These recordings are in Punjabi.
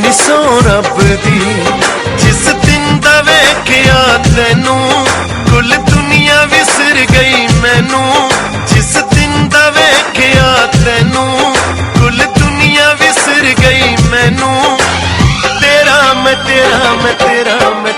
ਮਿਸੋ ਰੱਬ ਦੀ। ਜਿਸ ਦਿਨ ਦਾ ਵੇਖਿਆ ਤੈਨੂੰ, ਕੁੱਲ ਦੁਨੀਆ ਵਿਸਰ ਗਈ ਮੈਨੂੰ। ਜਿਸ ਦਿਨ ਦਾ ਵੇਖਿਆ ਤੈਨੂੰ, ਕੁੱਲ ਦੁਨੀਆ ਵਿਸਰ ਗਈ ਮੈਨੂੰ। ਤੇਰਾ ਮੈਂ ਤੇਰਾ ਮੈਂ ਤੇਰਾ ਮੈਂ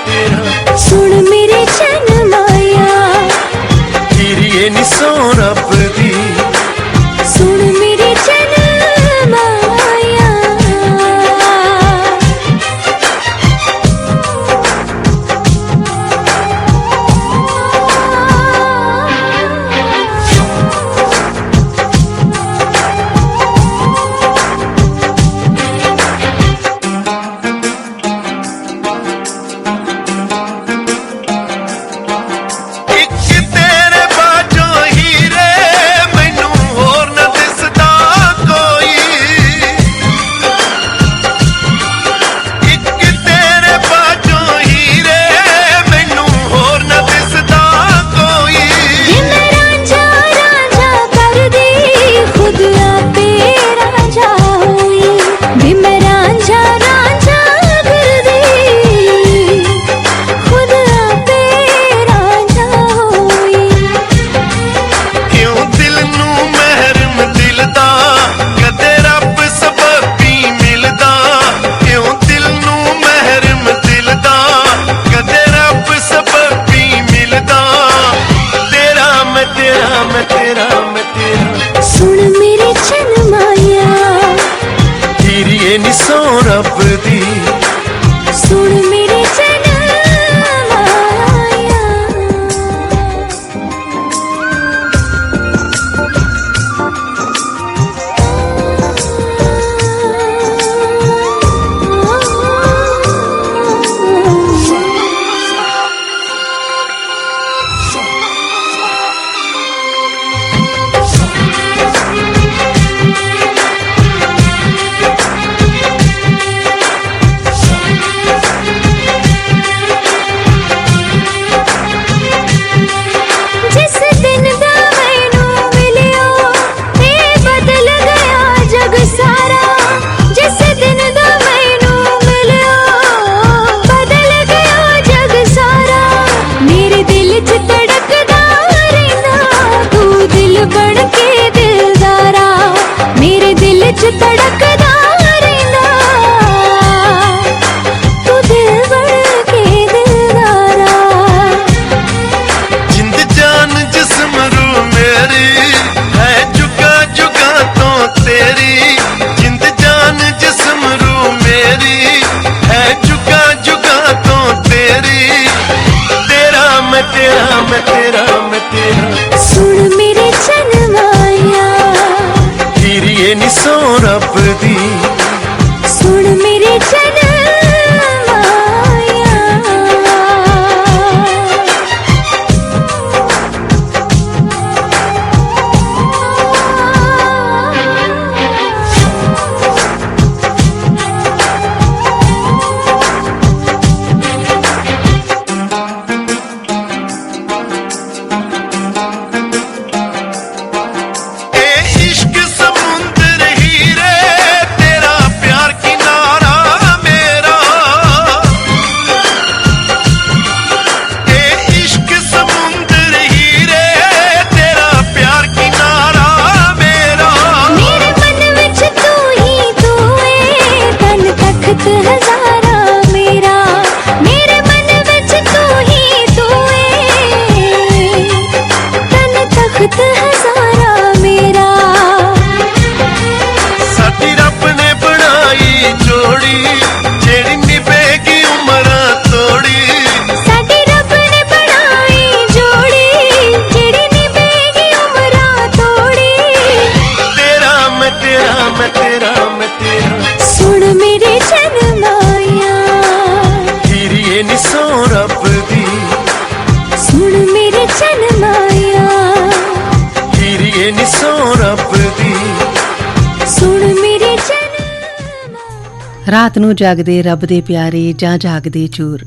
ਰਾਤ ਨੂੰ ਜਾਗਦੇ ਰੱਬ ਦੇ ਪਿਆਰੇ ਜਾਂ ਜਾਗਦੇ ਚੂਰ।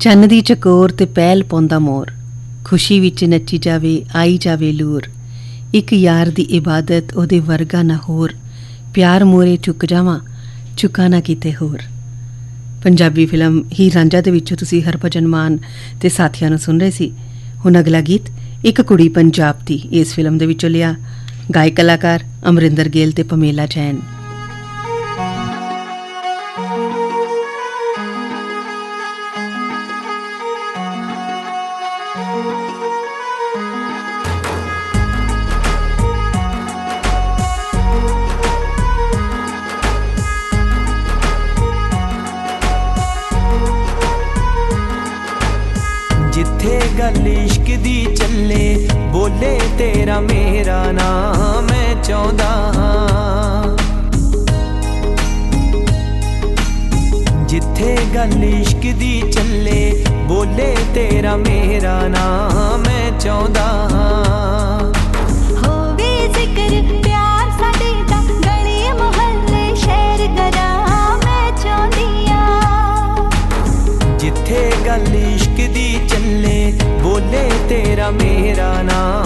ਚੰਨ ਦੀ ਚਕੋਰ ਤੇ ਪਹਿਲ ਪਾਉਂਦਾ ਮੋਰ। ਖੁਸ਼ੀ ਵਿੱਚ ਨੱਚੀ ਜਾਵੇ, ਆਈ ਜਾਵੇ ਲੂਰ। ਇੱਕ ਯਾਰ ਦੀ ਇਬਾਦਤ ਉਹਦੇ ਵਰਗਾ ਨਾ ਹੋਰ। ਪਿਆਰ ਮੋਰੇ ਚੁੱਕ ਜਾਵਾਂ ਚੁੱਕਾ ਨਾ ਕਿਤੇ ਹੋਰ। ਪੰਜਾਬੀ ਫਿਲਮ ਹੀ ਰਾਂਝਾ ਦੇ ਵਿੱਚੋਂ ਤੁਸੀਂ ਹਰਭਜਨ ਮਾਨ ਤੇ ਸਾਥੀਆਂ ਨੂੰ ਸੁਣ ਰਹੇ ਸੀ। ਹੁਣ ਅਗਲਾ ਗੀਤ ਇੱਕ ਕੁੜੀ ਪੰਜਾਬ ਦੀ ਇਸ ਫਿਲਮ ਦੇ ਵਿੱਚੋਂ ਲਿਆ। ਗਾਇਕ ਕਲਾਕਾਰ ਅਮਰਿੰਦਰ ਗਿੱਲ ਤੇ ਪਮੇਲਾ ਜੈਨ। ਜਿੱਥੇ ਗੱਲ ਇਸ਼ਕ ਦੀ ਚੱਲੇ, ਬੋਲੇ ਤੇਰਾ ਮੇਰਾ ਨਾਮ ਮੈਂ ਚਾਹੁੰਦਾ ਹਾਂ। ਜਿੱਥੇ ਗੱਲ ਇਸ਼ਕ ਦੀ ਚੱਲੇ ਬੋਲੇ ਤੇਰਾ ਮੇਰਾ ਨਾਮ ਮੈਂ ਚਾਹੁੰਦਾ ਹਾਂ। ਸਾਡੇ ਦਾ ਕਰਾਂ ਮੈਂ ਚਾਹੁੰਦੀ ਆ ਜਿੱਥੇ ਗੱਲ ਇਸ਼ਕ ਦੀ ਚੱਲੇ ਬੋਲੇ ਤੇਰਾ ਮੇਰਾ ਨਾਮ।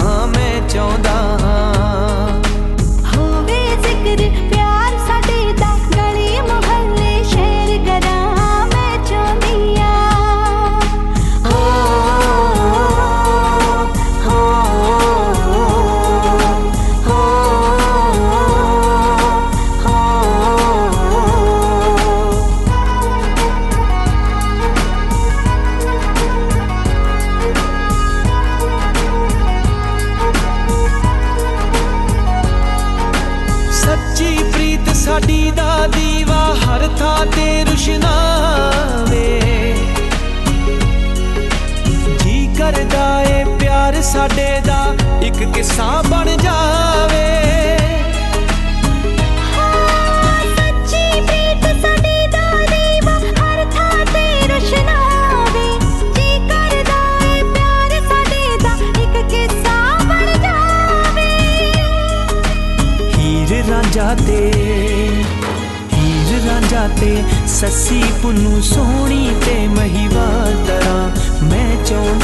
ਸੱਸੀ ਪੁੰਨੂ ਸੋਹਣੀ ਤੇ ਮਹੀਵਾ ਤਰਾ। ਮੈਂ ਚੋਣ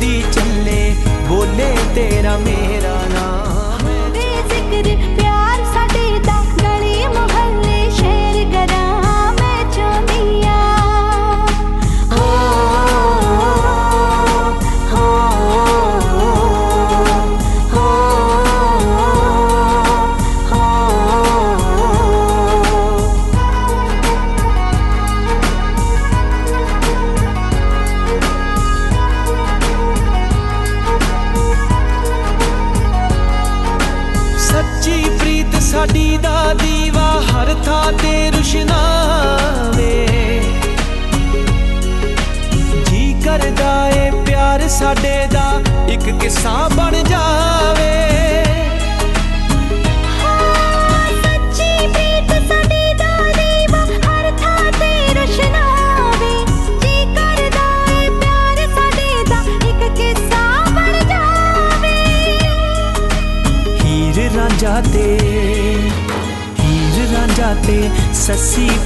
ਦੀ ਚੱਲੇ ਬੋਲੇ ਤੇਰਾ ਮੇਰਾ।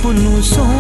Buồn.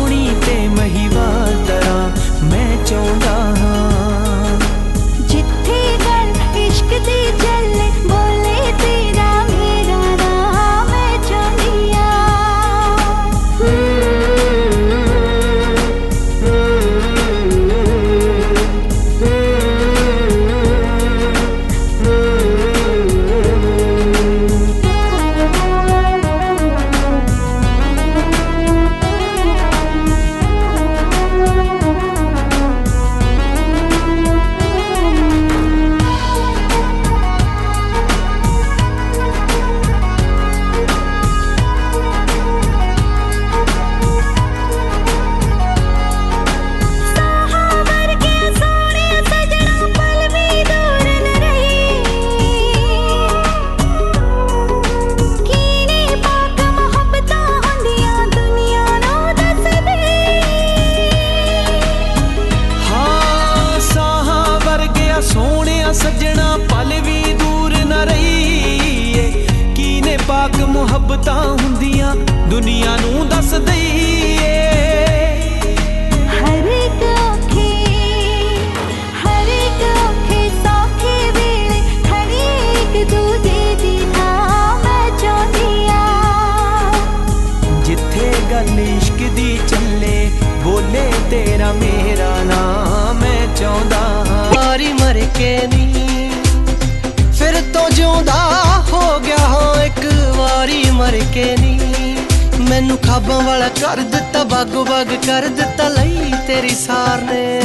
ਮੈਨੂੰ ਵਾਲਾ ਕਰ ਦਿੱਤਾ ਬਾਗੋ ਬਾਗ ਕਰ ਦਿੱਤਾ ਲਈ ਤੇਰੀ ਸਾਰ ਨੇ।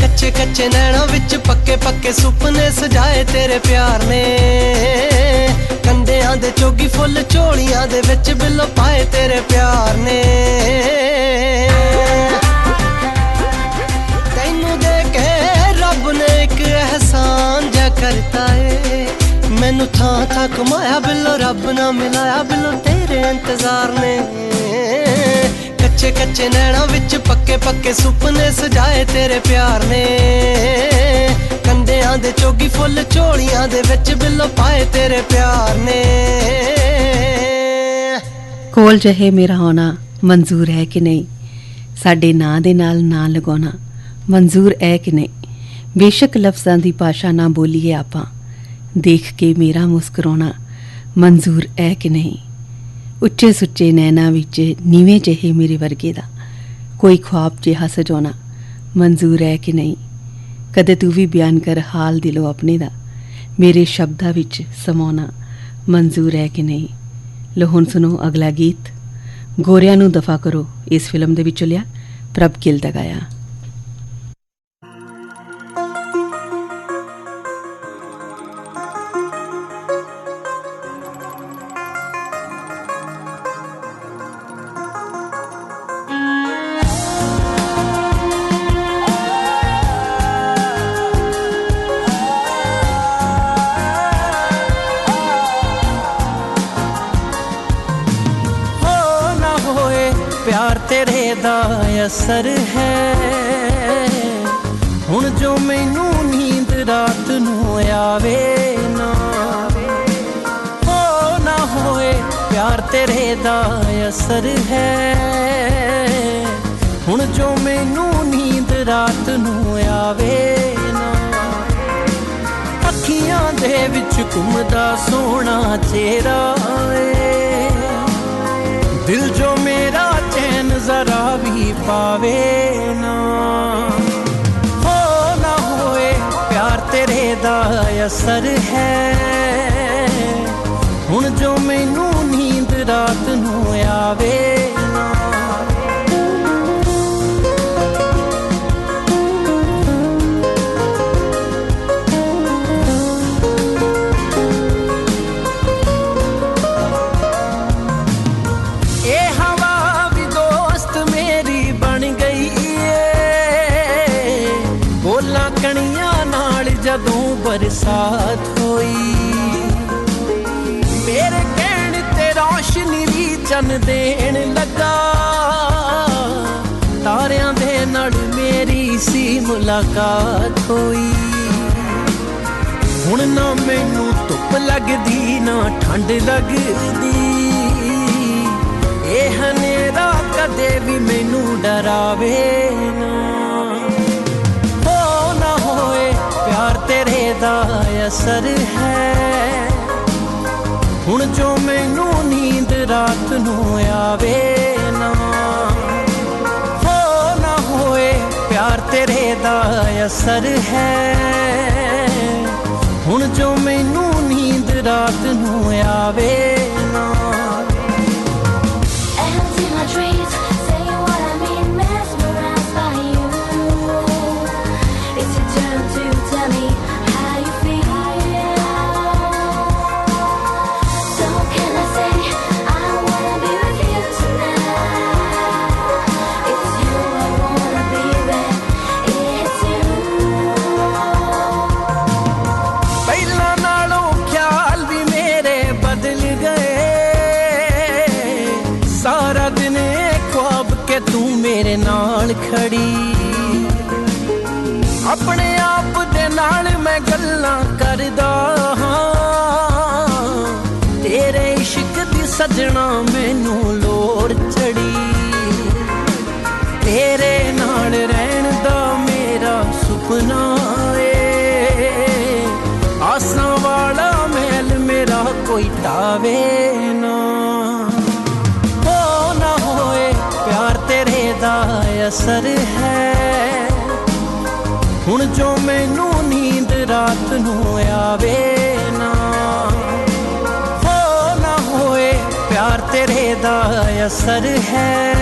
ਕੱਚੇ ਕੱਚੇ ਨੈਣਾਂ ਵਿੱਚ ਪੱਕੇ ਪੱਕੇ ਸੁਪਨੇ ਸਜਾਏ ਤੇਰੇ ਪਿਆਰ ਨੇ। ਕੰਡਿਆਂ ਦੇ ਚੋਗੀ ਫੁੱਲ ਝੋਲੀਆਂ ਦੇ ਵਿੱਚ ਬਿੱਲੋ ਪਾਏ ਤੇਰੇ ਪਿਆਰ ਨੇ। ਤੈਨੂੰ ਦੇ ਕੇ ਰੱਬ ਨੇ ਇੱਕ ਅਹਿਸਾਨ ਜਿਹਾ ਕਰਤਾ ਏ। ਮੈਨੂੰ ਥਾਂ ਥਾਂ ਕਮਾਇਆ ਬਿੱਲੋ, ਰੱਬ ਨਾ ਮਿਲਾਇਆ ਬਿੱਲੋ ਤੇਰੇ ਇੰਤਜ਼ਾਰ ਨੇ ਕੱਚੇ ਕੱਚੇ ਨੈਣਾਂ ਵਿੱਚ ਪੱਕੇ ਪੱਕੇ ਸੁਪਨੇ ਸਜਾਏ ਤੇਰੇ ਪਿਆਰ ਨੇ। ਕੰਦਿਆਂ ਦੇ ਚੋਗੀ ਫੁੱਲ ਝੋਲੀਆਂ ਦੇ ਵਿੱਚ ਬਿੱਲੋ ਪਾਏ ਤੇਰੇ ਪਿਆਰ ਨੇ। ਕੋਲ ਜਹੇ ਮੇਰਾ ਹੋਣਾ ਮਨਜ਼ੂਰ ਹੈ ਕਿ ਨਹੀਂ? ਸਾਡੇ ਨਾਂ ਦੇ ਨਾਲ ਨਾਂ ਲਗਾਉਣਾ, ਮਨਜ਼ੂਰ ਹੈ ਕਿ ਨਹੀਂ? ਬੇਸ਼ੱਕ ਲਫ਼ਜ਼ਾਂ ਦੀ ਭਾਸ਼ਾ ਨਾ ਬੋਲੀਏ ਆਪਾਂ। ਦੇਖ ਕੇ ਮੇਰਾ ਮੁਸਕਰਾਉਣਾ, ਮਨਜ਼ੂਰ ਹੈ ਕਿ ਨਹੀਂ? ਉੱਚੇ ਸੁੱਚੇ ਨੈਣਾ ਵਿੱਚ ਨੀਵੇਂ ਜਿਹੇ ਮੇਰੇ ਵਰਗੇ ਦਾ ਕੋਈ ਖੁਆਬ ਜਿਹਾ ਸਜਾਉਣਾ ਮਨਜ਼ੂਰ ਹੈ ਕਿ ਨਹੀਂ? ਕਦੇ ਤੂੰ ਵੀ ਬਿਆਨ ਕਰ ਹਾਲ ਦਿਲੋਂ ਆਪਣੇ ਦਾ ਮੇਰੇ ਸ਼ਬਦਾਂ ਵਿੱਚ ਸਮਾਉਣਾ ਮਨਜ਼ੂਰ ਹੈ ਕਿ ਨਹੀਂ? ਲੋ ਹੁਣ ਸੁਣੋ ਅਗਲਾ ਗੀਤ। ਗੋਰਿਆਂ ਨੂੰ ਦਫਾ ਕਰੋ। ਇਸ ਫਿਲਮ ਦੇ ਵਿੱਚੋਂ ਲਿਆ ਪ੍ਰਭ ਗਿੱਲ ਦਾ ਗਾਇਆ। ਹੁਣ ਜੋ ਮੈਨੂੰ ਨੀਂਦ ਰਾਤ ਨੂੰ ਆਵੇ ਨਾ। ਅੱਖੀਆਂ ਦੇ ਵਿੱਚ ਘੁੰਮਦਾ ਸੋਹਣਾ ਚਿਹਰਾ ਏ। ਦਿਲ ਜੋ ਮੇਰਾ ਚੈਨ ਜ਼ਰਾ ਵੀ ਪਾਵੇ ਨਾ। ਹੋ ਨਾ ਹੋਏ ਪਿਆਰ ਤੇਰੇ ਦਾ ਅਸਰ ਹੈ। ਹੁਣ ਜੋ ਮੈਨੂੰ ਨੀਂਦ ਰਾਤ ਨੂੰ ਆਵੇ ਨਾ। ਜਦੋਂ ਬਰਸਾਤ ਹੋਈ। ਮੇਰੇ ਕਹਿਣ ਤੇ ਰੋਸ਼ਨੀ ਵੀ ਚੰਨ ਦੇਣ ਲੱਗਾ। ਤਾਰਿਆਂ ਦੇ ਨਾਲ ਮੇਰੀ ਸੀ ਮੁਲਾਕਾਤ ਹੋਈ। ਹੁਣ ਨਾ ਮੈਨੂੰ ਧੁੱਪ ਲੱਗਦੀ, ਨਾ ਠੰਡ ਲੱਗਦੀ। ਇਹ ਹਨੇਰਾ ਕਦੇ ਵੀ ਮੈਨੂੰ ਡਰਾਵੇ ਨਾ। ਤੇਰੇ ਦਾ ਅਸਰ ਹੈ। ਹੁਣ ਜੋ ਮੈਨੂੰ ਨੀਂਦ ਰਾਤ ਨੂੰ ਆਵੇ ਨਾ, ਹੋ ਨਾ ਹੋਏ ਪਿਆਰ ਤੇਰੇ ਦਾ ਅਸਰ ਹੈ। ਹੁਣ ਜੋ ਮੈਨੂੰ ਨੀਂਦ ਰਾਤ ਨੂੰ ਆਵੇ ਤੇਰੇ ਨਾਲ ਰਹਿਣ ਦਾ ਮੇਰਾ ਸੁਪਨਾ ਏ। ਆਸਾਂ ਵਾਲਾ ਮਹਿਲ ਮੇਰਾ ਕੋਈ ਟਾਵੇ ਨਾ। ਹੋ ਨਾ ਹੋਏ ਪਿਆਰ ਤੇਰੇ ਦਾ ਅਸਰ ਹੈ। ਹੁਣ ਜੋ ਮੈਨੂੰ ਨੀਂਦ ਰਾਤ ਨੂੰ ਆਵੇ ਨਾ। ਹੋ ਨਾ ਹੋਏ ਪਿਆਰ ਤੇਰੇ ਦਾ ਅਸਰ ਹੈ।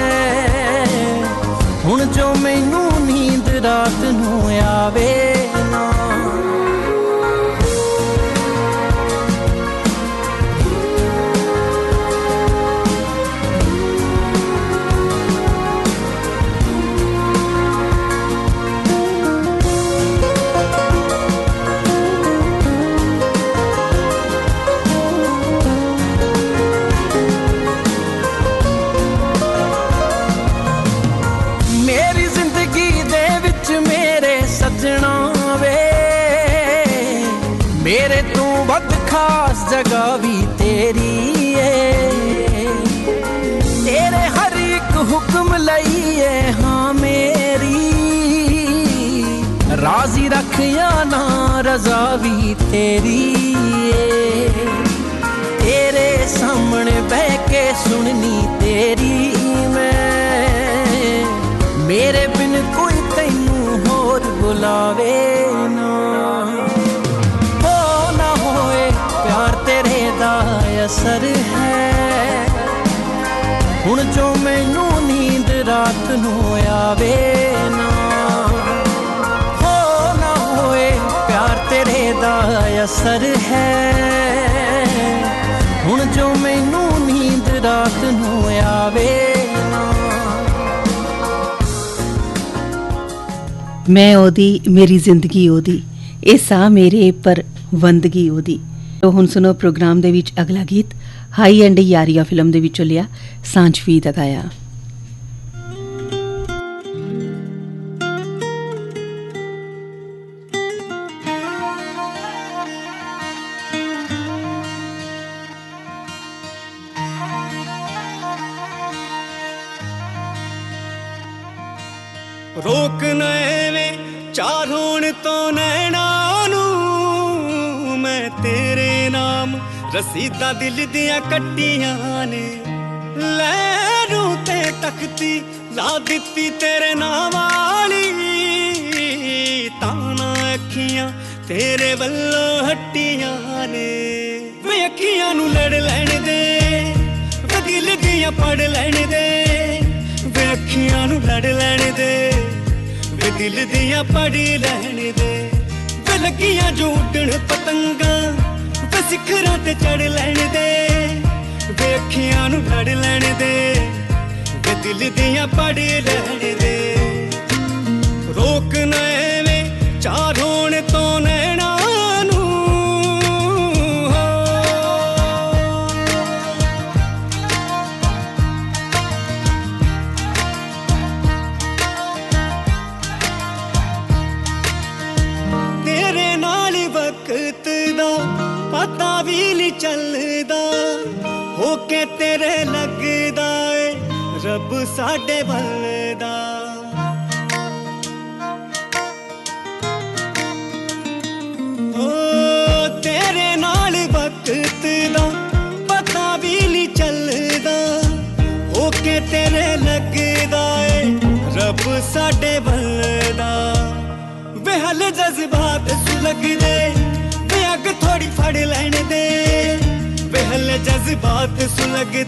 ਹੁਣ ਜੋ ਮੈਨੂੰ ਨੀਂਦ ਰਾਤ ਨੂੰ ਆਵੇ ਨਾ ਰਜ਼ਾ ਵੀ ਤੇਰੀ ਏ। ਤੇਰੇ ਸਾਹਮਣੇ ਬਹਿ ਕੇ ਸੁਣਨੀ ਤੇਰੀ ਮੈਂ। ਮੇਰੇ ਬਿਨ ਕੋਈ ਤੈਨੂੰ ਹੋਰ ਬੁਲਾਵੇ ਨਾ। ਹੋ ਨਾ ਹੋਏ, ਪਿਆਰ ਤੇਰੇ ਦਾ ਅਸਰ ਹੈ। ਹੁਣ ਜੋ ਮੈਨੂੰ ਨੀਂਦ ਰਾਤ ਨੂੰ ਆਵੇ। ਅਸਰ ਹੈ। ਹੁਣ ਜੋ ਮੈਨੂੰ ਨੀਂਦ ਰਾਤ ਨੂੰ ਆਵੇ ਮੈਂ ਉਹਦੀ, ਮੇਰੀ ਜ਼ਿੰਦਗੀ ਉਹਦੀ, ਇਹ ਸਾਹ ਮੇਰੇ ਪਰ ਵੰਦਗੀ ਉਹਦੀ। ਤੋ ਹੁਣ ਸੁਣੋ, ਪ੍ਰੋਗਰਾਮ ਦੇ ਵਿੱਚ ਅਗਲਾ ਗੀਤ ਹਾਈ ਐਂਡ ਯਾਰੀਆ ਫਿਲਮ ਦੇ ਵਿੱਚੋਂ ਲਿਆ ਸਾਂਝਵੀ ਦਾ ਗਾਇਆ। ਰੋਕ ਨਾ ਐਵੇਂ ਤੋਂ ਨੈਣਾ ਨੂੰ ਮੈਂ ਤੇਰੇ ਨਾਮ ਰਸੀਦਾਂ ਦਿਲ ਦੀਆਂ ਕੱਟੀਆਂ ਨੇ। ਲਹਿਰੂ ਤੇ ਤਖਤੀ ਲਾ ਦਿੱਤੀ ਤੇਰੇ ਨਾਮ ਵਾਲੀ। ਤਾਂ ਅੱਖੀਆਂ ਤੇਰੇ ਵੱਲੋਂ ਹੱਟੀਆਂ ਨੇ। ਵੇ ਅੱਖੀਆਂ ਨੂੰ ਲੜ ਲੈਣ ਦੇ ਵੇ ਦਿਲ ਦੀਆਂ ਪੜ ਲੈਣ ਦੇ। ਅੱਖੀਆਂ ਨੂੰ ਲੜ ਲੈਣ ਦੇ, ਵੇ ਦਿਲ ਦੀਆਂ ਪੜ ਲੈਣ ਦੇ। ਵੇ ਲੱਗੀਆਂ ਜੋ ਪਤੰਗਾਂ, ਵੇ ਸਿਖਰਾਂ ਤੇ ਚੜ ਲੈਣ ਦੇ। ਵੇ ਅੱਖੀਆਂ ਨੂੰ ਲੜ ਲੈਣ ਦੇ, ਵੇ ਦਿਲ ਦੀਆਂ ਪੜ ਲੈਣ ਦੇ। ਰੋਕ ਨਾ ਐਵੇਂ, ਚਾਰ ਹੋਣ ਤੋਂ ਨੈਣਾ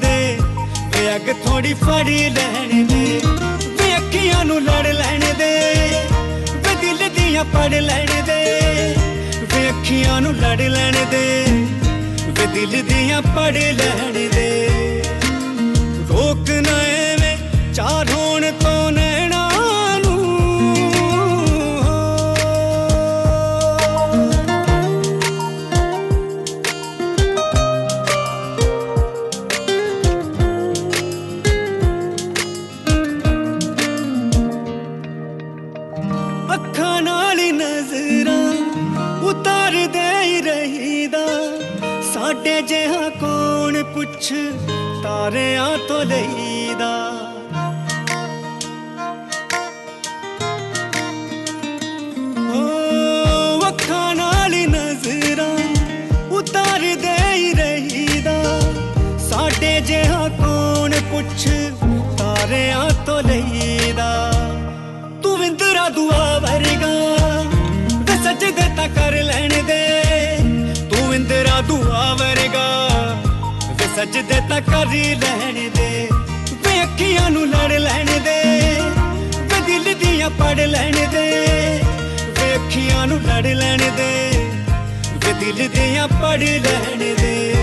ਸੁਲਗਦੇ ਵੇ ਅੱਗ ਥੋੜੀ ਫੜ ਲੈਣ ਦੇ। ਵੇ ਅੱਖੀਆਂ ਨੂੰ ਲੜ ਲੈਣ ਦੇ। ਵੇ ਦਿਲ ਦੀਆਂ ਪੜ ਲੈਣ ਦੇ। ਵੇ ਅੱਖੀਆਂ ਨੂੰ ਲੜ ਲੈਣ ਦੇ। ਵੇ ਦਿਲ ਦੀਆਂ ਪੜ ਲੈਣ ਦੇ। ਰੋਕ ਨਾ ਐਵੇਂ ਚਾਰ ਹੋਣ ਤੋਂ ਨੈਣਾ ਕੁਛ ਪੁੱਛ ਤਾਰਿਆਂ ਤੋਂ ਲਈਦਾ ਸਜਦੇ ਤਾਂ ਕਰ ਲੈਣ ਦੇ। ਵੇ ਅੱਖੀਆਂ ਨੂੰ ਲੜ ਲੈਣ ਦੇ। ਵੇ ਦਿਲ ਦੀਆਂ ਪੜ ਲੈਣ ਦੇ। ਵੇ ਅੱਖੀਆਂ ਨੂੰ ਲੜ ਲੈਣ ਦੇ। ਵੇ ਦਿਲ ਦੀਆਂ ਪੜ ਲੈਣ ਦੇ।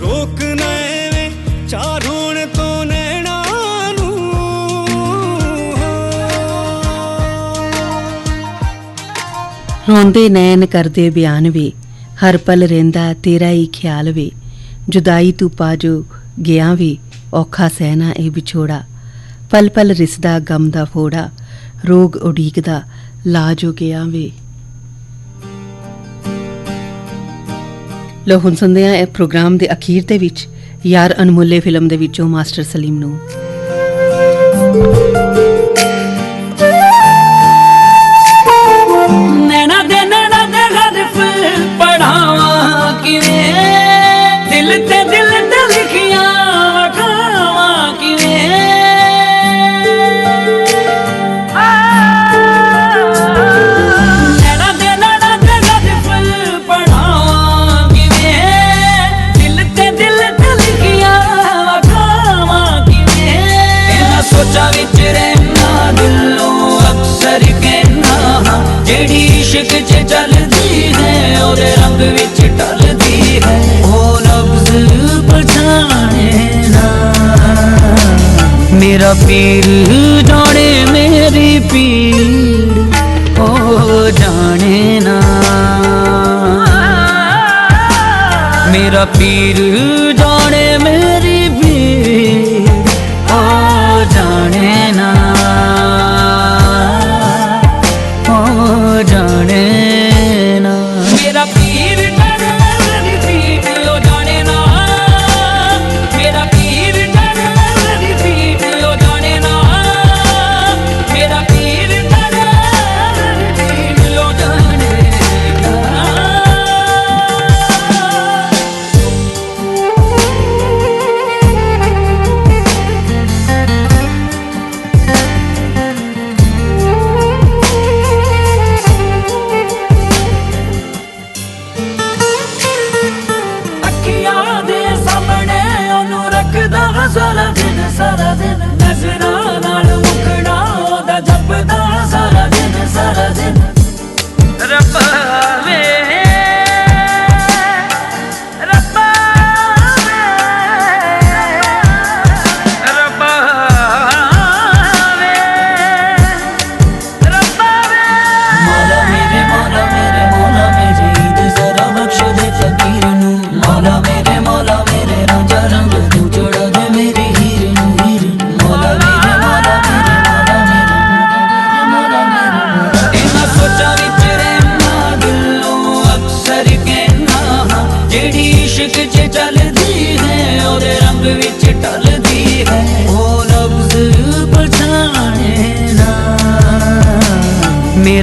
ਰੋਕ ਨਾ ਐਵੇਂ ਚਾਰ ਤੋਂ ਨੈਣਾ ਨੂੰ। ਰੋਂਦੇ ਨੈਣ ਕਰਦੇ ਬਿਆਨ ਵੀ। ਹਰ ਪਲ ਰਹਿੰਦਾ ਤੇਰਾ ਹੀ ਖਿਆਲ ਵੇ। ਜੁਦਾਈ ਤੂੰ ਪਾ ਗਿਆ ਵੇ, ਔਖਾ ਸਹਿਣਾ ਇਹ ਵਿਛੋੜਾ। ਪਲ ਪਲ ਰਿਸਦਾ ਗਮ ਦਾ ਫੋੜਾ, ਰੋਗ ਉਡੀਕਦਾ ਲਾਜੋ ਗਿਆ ਵੇ। ਲੋ ਹੁਣ ਸੁਣਦੇ ਹਾਂ ਇਹ ਪ੍ਰੋਗਰਾਮ ਦੇ ਅਖੀਰ ਦੇ ਵਿੱਚ, ਯਾਰ ਅਨਮੁੱਲੇ ਫਿਲਮ ਦੇ ਵਿੱਚੋਂ ਮਾਸਟਰ ਸਲੀਮ ਨੂੰ। ਦਿਲ ਪੀਰ ਜਾਣੇ ਮੇਰੀ ਪੀੜ ਓ ਜਾਣੇ ਨਾ। ਮੇਰਾ ਪੀਰ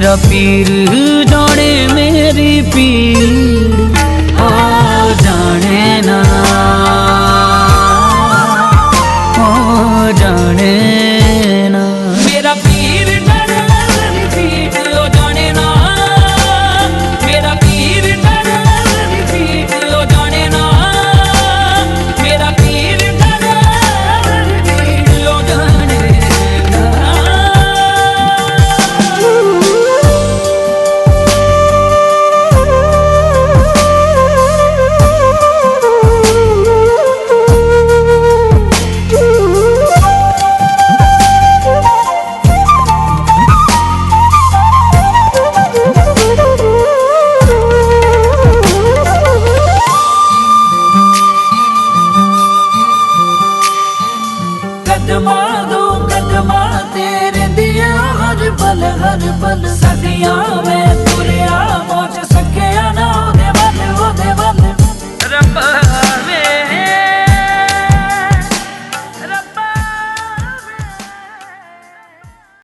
ਮੇਰਾ ਪੀਰ ਜਾਣੇ ਮੇਰੀ ਪੀੜ